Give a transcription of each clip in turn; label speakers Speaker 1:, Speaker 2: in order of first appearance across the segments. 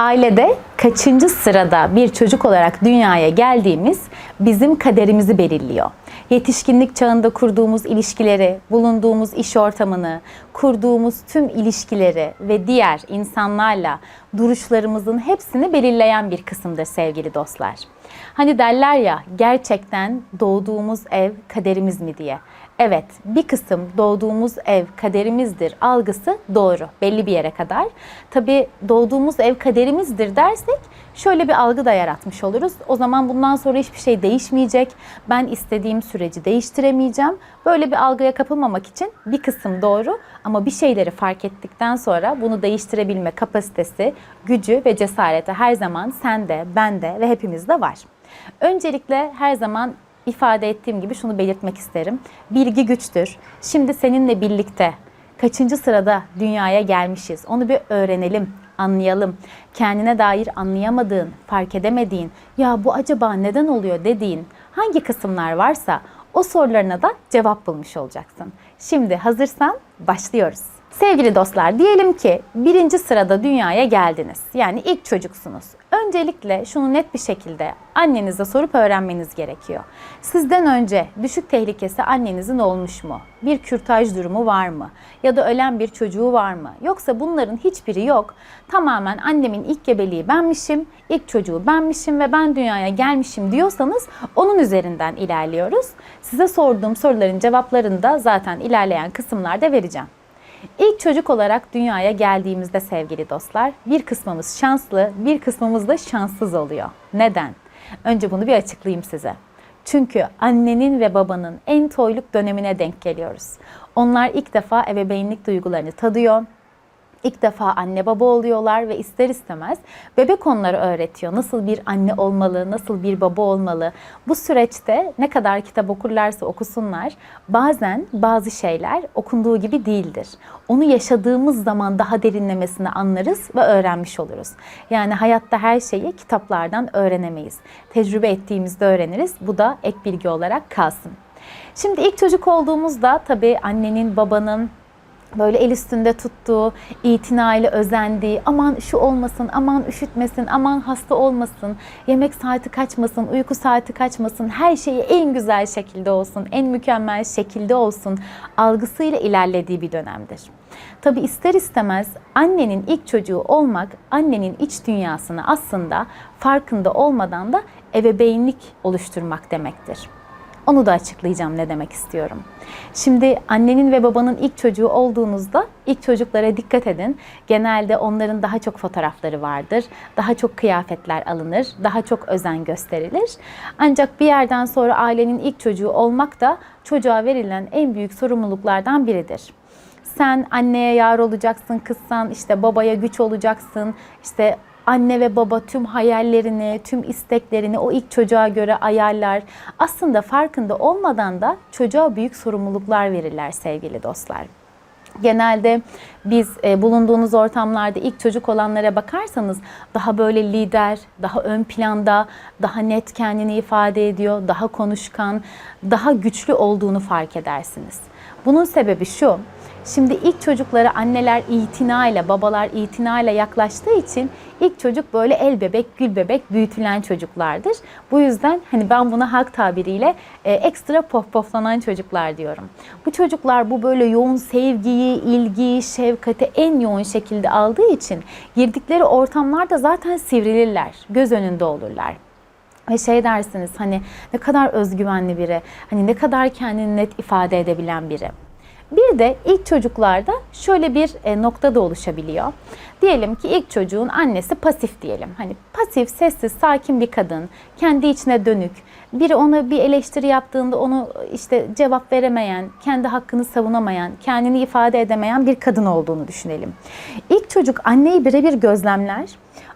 Speaker 1: Ailede kaçıncı sırada bir çocuk olarak dünyaya geldiğimiz bizim kaderimizi belirliyor. Yetişkinlik çağında kurduğumuz ilişkileri, bulunduğumuz iş ortamını, kurduğumuz tüm ilişkileri ve diğer insanlarla duruşlarımızın hepsini belirleyen bir kısımdır sevgili dostlar. Hani derler ya gerçekten doğduğumuz ev kaderimiz mi diye. Evet, bir kısım doğduğumuz ev kaderimizdir algısı doğru belli bir yere kadar. Tabii doğduğumuz ev kaderimizdir dersek şöyle bir algı da yaratmış oluruz. O zaman bundan sonra hiçbir şey değişmeyecek. Ben istediğim süreci değiştiremeyeceğim. Böyle bir algıya kapılmamak için bir kısım doğru ama bir şeyleri fark ettikten sonra bunu değiştirebilme kapasitesi, gücü ve cesareti her zaman sende, bende ve hepimizde var. Öncelikle her zaman ifade ettiğim gibi şunu belirtmek isterim. Bilgi güçtür. Şimdi seninle birlikte kaçıncı sırada dünyaya gelmişiz onu bir öğrenelim, anlayalım. Kendine dair anlayamadığın, fark edemediğin, ya bu acaba neden oluyor dediğin hangi kısımlar varsa o sorularına da cevap bulmuş olacaksın. Şimdi hazırsan başlıyoruz. Sevgili dostlar diyelim ki birinci sırada dünyaya geldiniz. Yani ilk çocuksunuz. Öncelikle şunu net bir şekilde annenize sorup öğrenmeniz gerekiyor. Sizden önce düşük tehlikesi annenizin olmuş mu? Bir kürtaj durumu var mı? Ya da ölen bir çocuğu var mı? Yoksa bunların hiçbiri yok. Tamamen annemin ilk gebeliği benmişim, ilk çocuğu benmişim ve ben dünyaya gelmişim diyorsanız onun üzerinden ilerliyoruz. Size sorduğum soruların cevaplarını da zaten ilerleyen kısımlarda vereceğim. İlk çocuk olarak dünyaya geldiğimizde sevgili dostlar bir kısmımız şanslı, bir kısmımız da şanssız oluyor. Neden? Önce bunu bir açıklayayım size. Çünkü annenin ve babanın en toyluk dönemine denk geliyoruz. Onlar ilk defa ebeveynlik duygularını tadıyor, İlk defa anne baba oluyorlar ve ister istemez bebek onları öğretiyor. Nasıl bir anne olmalı, nasıl bir baba olmalı. Bu süreçte ne kadar kitap okurlarsa okusunlar bazen bazı şeyler okunduğu gibi değildir. Onu yaşadığımız zaman daha derinlemesine anlarız ve öğrenmiş oluruz. Yani hayatta her şeyi kitaplardan öğrenemeyiz. Tecrübe ettiğimizde öğreniriz. Bu da ek bilgi olarak kalsın. Şimdi ilk çocuk olduğumuzda tabii annenin, babanın, böyle el üstünde tuttuğu, itinayla özendiği, aman şu olmasın, aman üşütmesin, aman hasta olmasın, yemek saati kaçmasın, uyku saati kaçmasın, her şeyi en güzel şekilde olsun, en mükemmel şekilde olsun algısıyla ilerlediği bir dönemdir. Tabi ister istemez annenin ilk çocuğu olmak, annenin iç dünyasını aslında farkında olmadan da ebeveynlik oluşturmak demektir. Onu da açıklayacağım ne demek istiyorum. Şimdi annenin ve babanın ilk çocuğu olduğunuzda ilk çocuklara dikkat edin. Genelde onların daha çok fotoğrafları vardır. Daha çok kıyafetler alınır. Daha çok özen gösterilir. Ancak bir yerden sonra ailenin ilk çocuğu olmak da çocuğa verilen en büyük sorumluluklardan biridir sen anneye yar olacaksın, kızsan işte babaya güç olacaksın, işte anne ve baba tüm hayallerini, tüm isteklerini o ilk çocuğa göre ayarlar. Aslında farkında olmadan da çocuğa büyük sorumluluklar verirler sevgili dostlar. Genelde biz e, bulunduğunuz ortamlarda ilk çocuk olanlara bakarsanız daha böyle lider, daha ön planda, daha net kendini ifade ediyor, daha konuşkan, daha güçlü olduğunu fark edersiniz. Bunun sebebi şu, Şimdi ilk çocuklara anneler itinayla, babalar itinayla yaklaştığı için ilk çocuk böyle el bebek, gül bebek büyütülen çocuklardır. Bu yüzden hani ben buna halk tabiriyle e, ekstra pof poflanan çocuklar diyorum. Bu çocuklar bu böyle yoğun sevgiyi, ilgiyi, şefkati en yoğun şekilde aldığı için girdikleri ortamlarda zaten sivrilirler, göz önünde olurlar. Ve şey dersiniz hani ne kadar özgüvenli biri, hani ne kadar kendini net ifade edebilen biri. Bir de ilk çocuklarda şöyle bir e, nokta da oluşabiliyor. Diyelim ki ilk çocuğun annesi pasif diyelim. Hani pasif, sessiz, sakin bir kadın, kendi içine dönük. Biri ona bir eleştiri yaptığında onu işte cevap veremeyen, kendi hakkını savunamayan, kendini ifade edemeyen bir kadın olduğunu düşünelim. İlk çocuk anneyi birebir gözlemler.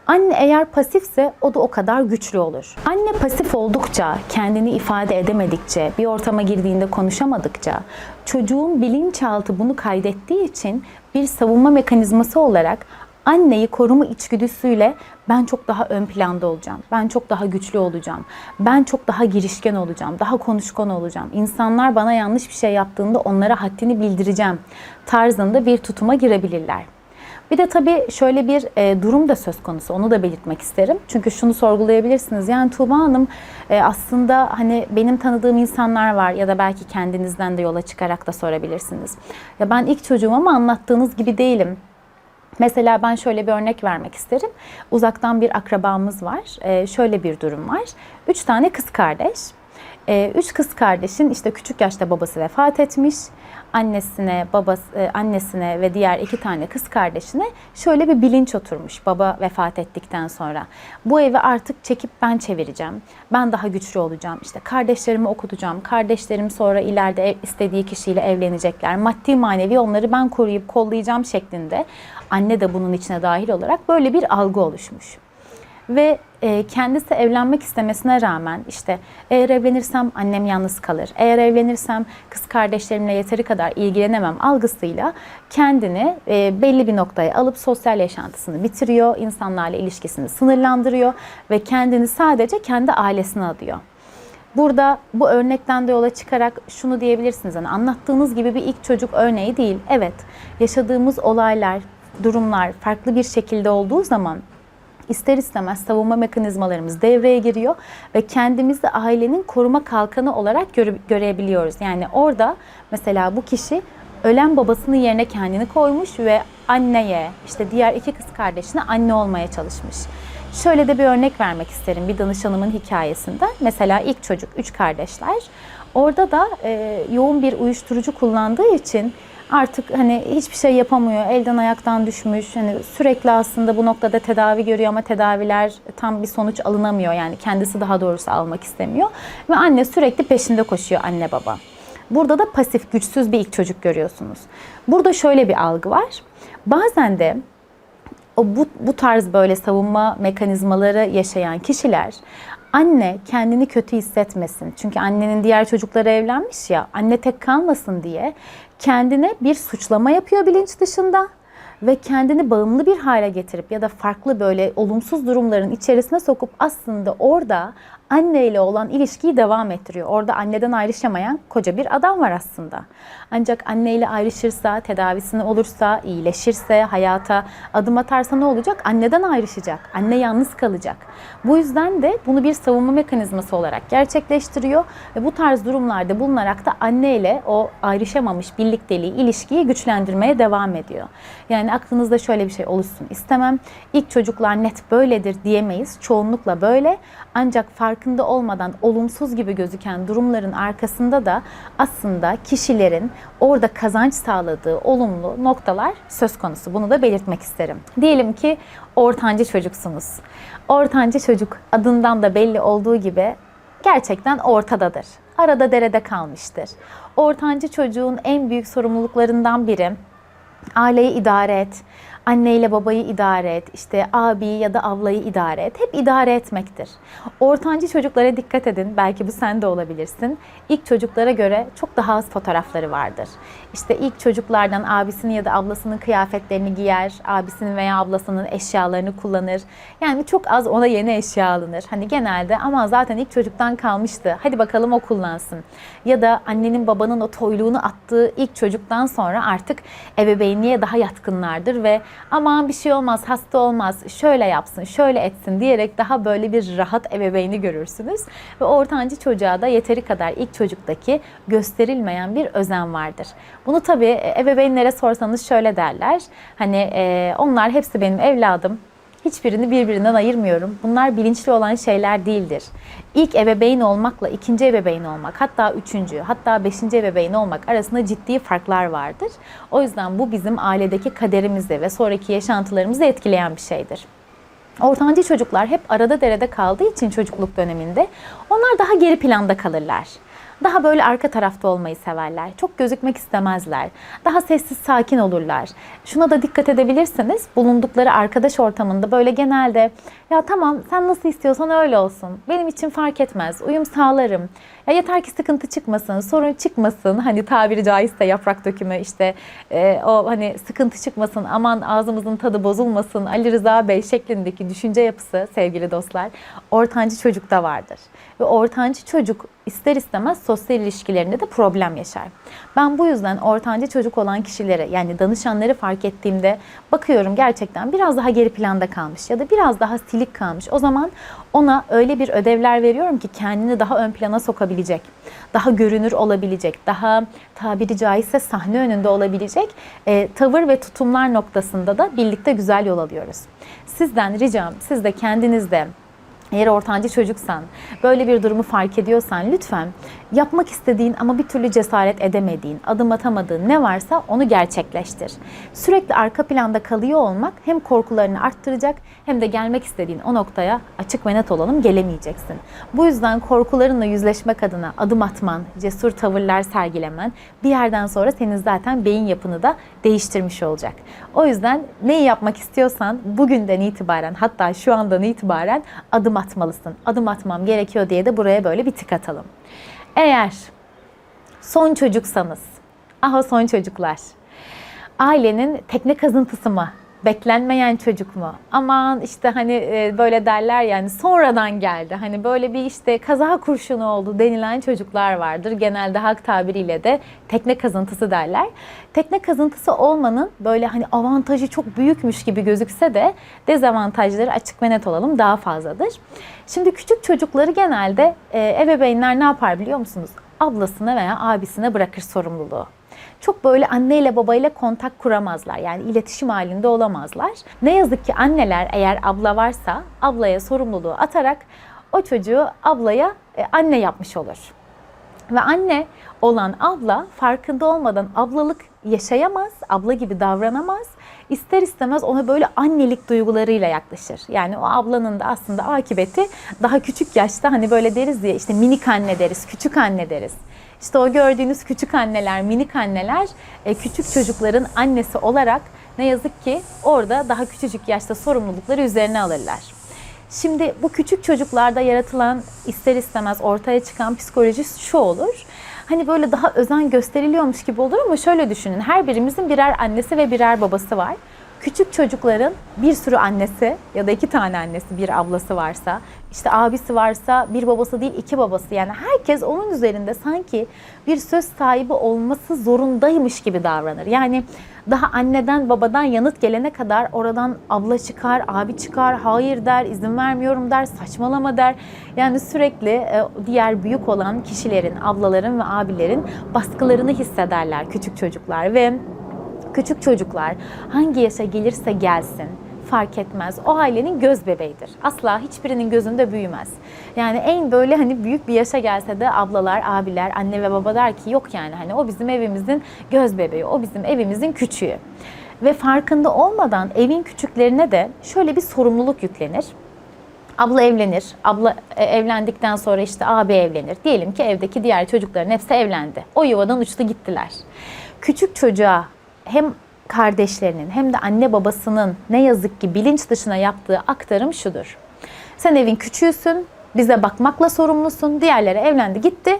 Speaker 1: Anne eğer pasifse o da o kadar güçlü olur. Anne pasif oldukça, kendini ifade edemedikçe, bir ortama girdiğinde konuşamadıkça, çocuğun bilinçaltı bunu kaydettiği için bir savunma mekanizması olarak anneyi koruma içgüdüsüyle ben çok daha ön planda olacağım. Ben çok daha güçlü olacağım. Ben çok daha girişken olacağım. Daha konuşkan olacağım. İnsanlar bana yanlış bir şey yaptığında onlara haddini bildireceğim tarzında bir tutuma girebilirler. Bir de tabii şöyle bir e, durum da söz konusu. Onu da belirtmek isterim. Çünkü şunu sorgulayabilirsiniz. Yani Tuğba Hanım e, aslında hani benim tanıdığım insanlar var ya da belki kendinizden de yola çıkarak da sorabilirsiniz. Ya ben ilk çocuğum ama anlattığınız gibi değilim. Mesela ben şöyle bir örnek vermek isterim. Uzaktan bir akrabamız var. Ee, şöyle bir durum var. Üç tane kız kardeş. Ee, üç kız kardeşin işte küçük yaşta babası vefat etmiş. Annesine, babası, e, annesine ve diğer iki tane kız kardeşine şöyle bir bilinç oturmuş baba vefat ettikten sonra. Bu evi artık çekip ben çevireceğim. Ben daha güçlü olacağım. İşte kardeşlerimi okutacağım. Kardeşlerim sonra ileride ev, istediği kişiyle evlenecekler. Maddi manevi onları ben koruyup kollayacağım şeklinde. Anne de bunun içine dahil olarak böyle bir algı oluşmuş ve e, kendisi evlenmek istemesine rağmen işte eğer evlenirsem annem yalnız kalır, eğer evlenirsem kız kardeşlerimle yeteri kadar ilgilenemem algısıyla kendini e, belli bir noktaya alıp sosyal yaşantısını bitiriyor, insanlarla ilişkisini sınırlandırıyor ve kendini sadece kendi ailesine adıyor. Burada bu örnekten de yola çıkarak şunu diyebilirsiniz. Hani anlattığınız gibi bir ilk çocuk örneği değil. Evet, yaşadığımız olaylar, durumlar farklı bir şekilde olduğu zaman ister istemez savunma mekanizmalarımız devreye giriyor ve kendimizi ailenin koruma kalkanı olarak göre, görebiliyoruz. Yani orada mesela bu kişi ölen babasının yerine kendini koymuş ve anneye, işte diğer iki kız kardeşine anne olmaya çalışmış. Şöyle de bir örnek vermek isterim bir danışanımın hikayesinden. Mesela ilk çocuk, üç kardeşler. Orada da e, yoğun bir uyuşturucu kullandığı için artık hani hiçbir şey yapamıyor, elden ayaktan düşmüş. Hani sürekli aslında bu noktada tedavi görüyor ama tedaviler tam bir sonuç alınamıyor. Yani kendisi daha doğrusu almak istemiyor. Ve anne sürekli peşinde koşuyor anne baba. Burada da pasif, güçsüz bir ilk çocuk görüyorsunuz. Burada şöyle bir algı var. Bazen de o bu, bu tarz böyle savunma mekanizmaları yaşayan kişiler anne kendini kötü hissetmesin. Çünkü annenin diğer çocukları evlenmiş ya anne tek kalmasın diye kendine bir suçlama yapıyor bilinç dışında ve kendini bağımlı bir hale getirip ya da farklı böyle olumsuz durumların içerisine sokup aslında orada anneyle olan ilişkiyi devam ettiriyor. Orada anneden ayrışamayan koca bir adam var aslında. Ancak anneyle ayrışırsa, tedavisini olursa, iyileşirse, hayata adım atarsa ne olacak? Anneden ayrışacak. Anne yalnız kalacak. Bu yüzden de bunu bir savunma mekanizması olarak gerçekleştiriyor ve bu tarz durumlarda bulunarak da anneyle o ayrışamamış birlikteliği, ilişkiyi güçlendirmeye devam ediyor. Yani aklınızda şöyle bir şey oluşsun istemem. İlk çocuklar net böyledir diyemeyiz. Çoğunlukla böyle. Ancak farkında olmadan olumsuz gibi gözüken durumların arkasında da aslında kişilerin orada kazanç sağladığı olumlu noktalar söz konusu. Bunu da belirtmek isterim. Diyelim ki ortancı çocuksunuz. Ortancı çocuk adından da belli olduğu gibi gerçekten ortadadır. Arada derede kalmıştır. Ortancı çocuğun en büyük sorumluluklarından biri aileyi idare et, anneyle babayı idare et, işte abi ya da ablayı idare et. Hep idare etmektir. Ortancı çocuklara dikkat edin. Belki bu sen de olabilirsin. İlk çocuklara göre çok daha az fotoğrafları vardır. İşte ilk çocuklardan abisinin ya da ablasının kıyafetlerini giyer, abisinin veya ablasının eşyalarını kullanır. Yani çok az ona yeni eşya alınır. Hani genelde ama zaten ilk çocuktan kalmıştı. Hadi bakalım o kullansın. Ya da annenin babanın o toyluğunu attığı ilk çocuktan sonra artık ebeveynliğe daha yatkınlardır ve aman bir şey olmaz, hasta olmaz, şöyle yapsın, şöyle etsin diyerek daha böyle bir rahat ebeveyni görürsünüz. Ve ortancı çocuğa da yeteri kadar ilk çocuktaki gösterilmeyen bir özen vardır. Bunu tabii ebeveynlere sorsanız şöyle derler. Hani e, onlar hepsi benim evladım. Hiçbirini birbirinden ayırmıyorum. Bunlar bilinçli olan şeyler değildir. İlk ebeveyn olmakla ikinci ebeveyn olmak, hatta üçüncü, hatta beşinci ebeveyn olmak arasında ciddi farklar vardır. O yüzden bu bizim ailedeki kaderimizi ve sonraki yaşantılarımızı etkileyen bir şeydir. Ortancı çocuklar hep arada derede kaldığı için çocukluk döneminde onlar daha geri planda kalırlar. Daha böyle arka tarafta olmayı severler. Çok gözükmek istemezler. Daha sessiz sakin olurlar. Şuna da dikkat edebilirsiniz. Bulundukları arkadaş ortamında böyle genelde ya tamam sen nasıl istiyorsan öyle olsun. Benim için fark etmez. Uyum sağlarım. Ya yeter ki sıkıntı çıkmasın, sorun çıkmasın. Hani tabiri caizse yaprak dökümü işte e, o hani sıkıntı çıkmasın, aman ağzımızın tadı bozulmasın. Ali Rıza Bey şeklindeki düşünce yapısı sevgili dostlar ortancı çocukta vardır. Ve ortancı çocuk ister istemez sosyal ilişkilerinde de problem yaşar. Ben bu yüzden ortanca çocuk olan kişilere yani danışanları fark ettiğimde bakıyorum gerçekten biraz daha geri planda kalmış ya da biraz daha silik kalmış. O zaman ona öyle bir ödevler veriyorum ki kendini daha ön plana sokabilecek, daha görünür olabilecek, daha tabiri caizse sahne önünde olabilecek e, tavır ve tutumlar noktasında da birlikte güzel yol alıyoruz. Sizden ricam siz de kendinizde eğer ortancı çocuksan, böyle bir durumu fark ediyorsan lütfen yapmak istediğin ama bir türlü cesaret edemediğin, adım atamadığın ne varsa onu gerçekleştir. Sürekli arka planda kalıyor olmak hem korkularını arttıracak hem de gelmek istediğin o noktaya açık ve net olalım gelemeyeceksin. Bu yüzden korkularınla yüzleşmek adına adım atman, cesur tavırlar sergilemen bir yerden sonra senin zaten beyin yapını da değiştirmiş olacak. O yüzden neyi yapmak istiyorsan bugünden itibaren hatta şu andan itibaren adım atmalısın. Adım atmam gerekiyor diye de buraya böyle bir tık atalım. Eğer son çocuksanız, aha son çocuklar, ailenin tekne kazıntısı mı? Beklenmeyen çocuk mu? Aman işte hani e, böyle derler yani sonradan geldi. Hani böyle bir işte kaza kurşunu oldu denilen çocuklar vardır. Genelde halk tabiriyle de tekne kazıntısı derler. Tekne kazıntısı olmanın böyle hani avantajı çok büyükmüş gibi gözükse de dezavantajları açık ve net olalım daha fazladır. Şimdi küçük çocukları genelde e, ebeveynler ne yapar biliyor musunuz? Ablasına veya abisine bırakır sorumluluğu çok böyle anneyle babayla kontak kuramazlar. Yani iletişim halinde olamazlar. Ne yazık ki anneler eğer abla varsa ablaya sorumluluğu atarak o çocuğu ablaya e, anne yapmış olur. Ve anne olan abla farkında olmadan ablalık yaşayamaz, abla gibi davranamaz. İster istemez ona böyle annelik duygularıyla yaklaşır. Yani o ablanın da aslında akıbeti daha küçük yaşta hani böyle deriz diye işte minik anne deriz, küçük anne deriz. İşte o gördüğünüz küçük anneler, minik anneler e, küçük çocukların annesi olarak ne yazık ki orada daha küçücük yaşta sorumlulukları üzerine alırlar. Şimdi bu küçük çocuklarda yaratılan ister istemez ortaya çıkan psikoloji şu olur. Hani böyle daha özen gösteriliyormuş gibi olur ama şöyle düşünün. Her birimizin birer annesi ve birer babası var. Küçük çocukların bir sürü annesi ya da iki tane annesi, bir ablası varsa, işte abisi varsa bir babası değil iki babası. Yani herkes onun üzerinde sanki bir söz sahibi olması zorundaymış gibi davranır. Yani daha anneden babadan yanıt gelene kadar oradan abla çıkar, abi çıkar, hayır der, izin vermiyorum der, saçmalama der. Yani sürekli e, diğer büyük olan kişilerin, ablaların ve abilerin baskılarını hissederler küçük çocuklar ve küçük çocuklar hangi yaşa gelirse gelsin fark etmez. O ailenin göz bebeğidir. Asla hiçbirinin gözünde büyümez. Yani en böyle hani büyük bir yaşa gelse de ablalar, abiler, anne ve baba der ki yok yani hani o bizim evimizin göz bebeği, o bizim evimizin küçüğü. Ve farkında olmadan evin küçüklerine de şöyle bir sorumluluk yüklenir. Abla evlenir. Abla e, evlendikten sonra işte abi evlenir. Diyelim ki evdeki diğer çocukların hepsi evlendi. O yuvadan uçtu gittiler. Küçük çocuğa hem kardeşlerinin hem de anne babasının ne yazık ki bilinç dışına yaptığı aktarım şudur. Sen evin küçüğüsün, bize bakmakla sorumlusun. Diğerleri evlendi gitti.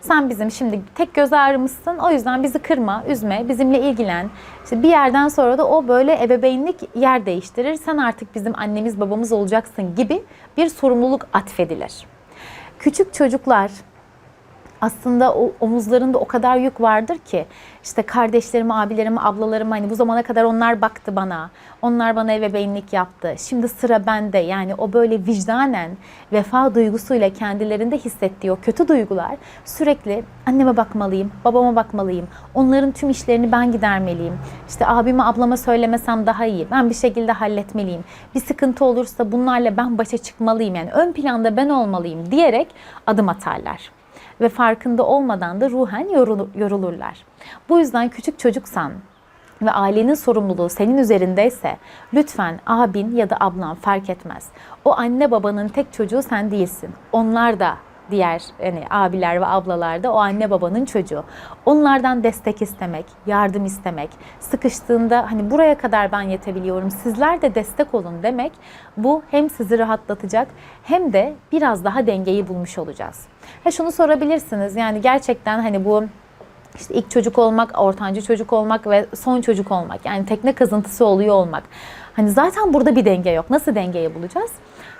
Speaker 1: Sen bizim şimdi tek göz ağrımızsın. O yüzden bizi kırma, üzme, bizimle ilgilen. İşte bir yerden sonra da o böyle ebeveynlik yer değiştirir. Sen artık bizim annemiz babamız olacaksın gibi bir sorumluluk atfedilir. Küçük çocuklar aslında o omuzlarında o kadar yük vardır ki işte kardeşlerimi, abilerimi, ablalarımı hani bu zamana kadar onlar baktı bana. Onlar bana ebeveynlik yaptı. Şimdi sıra bende. Yani o böyle vicdanen vefa duygusuyla kendilerinde hissettiği o kötü duygular sürekli anneme bakmalıyım, babama bakmalıyım. Onların tüm işlerini ben gidermeliyim. İşte abime, ablama söylemesem daha iyi. Ben bir şekilde halletmeliyim. Bir sıkıntı olursa bunlarla ben başa çıkmalıyım. Yani ön planda ben olmalıyım diyerek adım atarlar ve farkında olmadan da ruhen yorulurlar. Bu yüzden küçük çocuksan ve ailenin sorumluluğu senin üzerindeyse lütfen abin ya da ablan fark etmez. O anne babanın tek çocuğu sen değilsin. Onlar da diğer hani abiler ve ablalar da o anne babanın çocuğu. Onlardan destek istemek, yardım istemek, sıkıştığında hani buraya kadar ben yetebiliyorum, sizler de destek olun demek bu hem sizi rahatlatacak hem de biraz daha dengeyi bulmuş olacağız. Ha şunu sorabilirsiniz yani gerçekten hani bu işte ilk çocuk olmak, ortancı çocuk olmak ve son çocuk olmak yani tekne kazıntısı oluyor olmak. Hani zaten burada bir denge yok. Nasıl dengeyi bulacağız?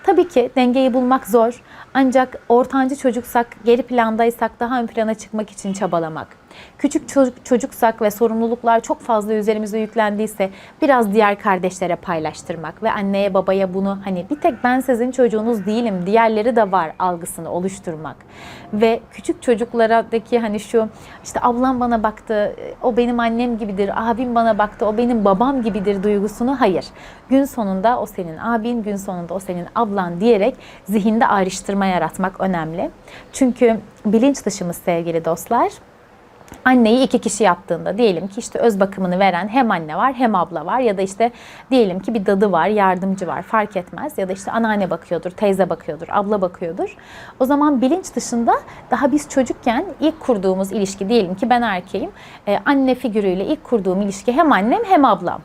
Speaker 1: Tabii ki dengeyi bulmak zor. Ancak ortancı çocuksak, geri plandaysak daha ön plana çıkmak için çabalamak. Küçük çocuk, çocuksak ve sorumluluklar çok fazla üzerimize yüklendiyse biraz diğer kardeşlere paylaştırmak ve anneye babaya bunu hani bir tek ben sizin çocuğunuz değilim, diğerleri de var algısını oluşturmak. Ve küçük çocuklardaki hani şu işte ablam bana baktı, o benim annem gibidir, abim bana baktı, o benim babam gibidir duygusunu hayır. Gün sonunda o senin abin, gün sonunda o senin ablan diyerek zihinde ayrıştırma yaratmak önemli. Çünkü bilinç dışımız sevgili dostlar anneyi iki kişi yaptığında diyelim ki işte öz bakımını veren hem anne var hem abla var ya da işte diyelim ki bir dadı var, yardımcı var fark etmez ya da işte anneanne bakıyordur, teyze bakıyordur, abla bakıyordur. O zaman bilinç dışında daha biz çocukken ilk kurduğumuz ilişki diyelim ki ben erkeğim, e, anne figürüyle ilk kurduğum ilişki hem annem hem ablam.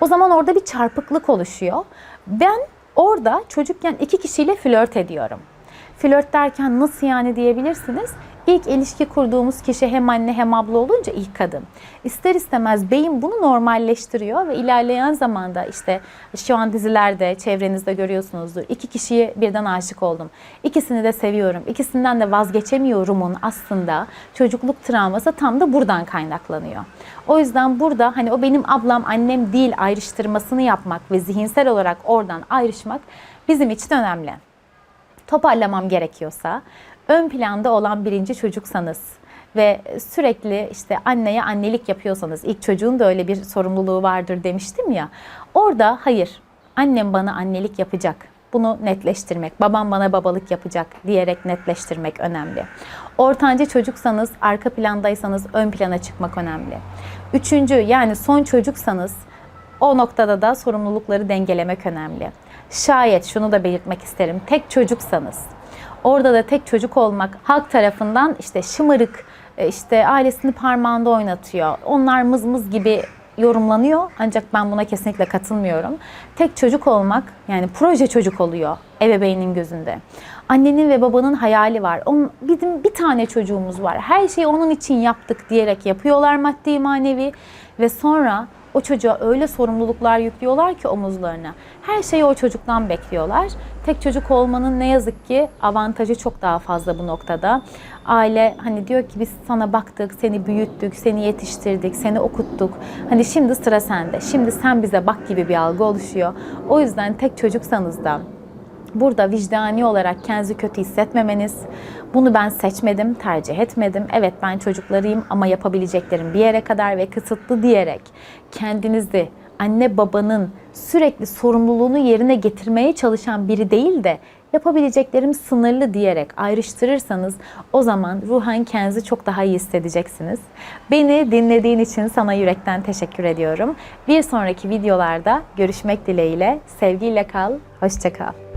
Speaker 1: O zaman orada bir çarpıklık oluşuyor. Ben orada çocukken iki kişiyle flört ediyorum. Flört derken nasıl yani diyebilirsiniz. İlk ilişki kurduğumuz kişi hem anne hem abla olunca ilk kadın. İster istemez beyin bunu normalleştiriyor ve ilerleyen zamanda işte şu an dizilerde çevrenizde görüyorsunuzdur. İki kişiye birden aşık oldum. İkisini de seviyorum. İkisinden de vazgeçemiyorumun aslında çocukluk travması tam da buradan kaynaklanıyor. O yüzden burada hani o benim ablam annem değil ayrıştırmasını yapmak ve zihinsel olarak oradan ayrışmak bizim için önemli toparlamam gerekiyorsa ön planda olan birinci çocuksanız ve sürekli işte anneye annelik yapıyorsanız ilk çocuğun da öyle bir sorumluluğu vardır demiştim ya. Orada hayır annem bana annelik yapacak. Bunu netleştirmek, babam bana babalık yapacak diyerek netleştirmek önemli. Ortanca çocuksanız, arka plandaysanız ön plana çıkmak önemli. Üçüncü yani son çocuksanız o noktada da sorumlulukları dengelemek önemli. Şayet şunu da belirtmek isterim. Tek çocuksanız orada da tek çocuk olmak halk tarafından işte şımarık, e, işte ailesini parmağında oynatıyor. Onlar mız mız gibi yorumlanıyor ancak ben buna kesinlikle katılmıyorum. Tek çocuk olmak yani proje çocuk oluyor ebeveynin gözünde. Annenin ve babanın hayali var. Onun, bizim bir tane çocuğumuz var. Her şeyi onun için yaptık diyerek yapıyorlar maddi manevi ve sonra o çocuğa öyle sorumluluklar yüklüyorlar ki omuzlarına. Her şeyi o çocuktan bekliyorlar. Tek çocuk olmanın ne yazık ki avantajı çok daha fazla bu noktada. Aile hani diyor ki biz sana baktık, seni büyüttük, seni yetiştirdik, seni okuttuk. Hani şimdi sıra sende. Şimdi sen bize bak gibi bir algı oluşuyor. O yüzden tek çocuksanız da Burada vicdani olarak kendinizi kötü hissetmemeniz, bunu ben seçmedim, tercih etmedim. Evet ben çocuklarıyım ama yapabileceklerim bir yere kadar ve kısıtlı diyerek kendinizi anne babanın sürekli sorumluluğunu yerine getirmeye çalışan biri değil de yapabileceklerim sınırlı diyerek ayrıştırırsanız o zaman ruhen kendinizi çok daha iyi hissedeceksiniz. Beni dinlediğin için sana yürekten teşekkür ediyorum. Bir sonraki videolarda görüşmek dileğiyle sevgiyle kal, hoşça kal.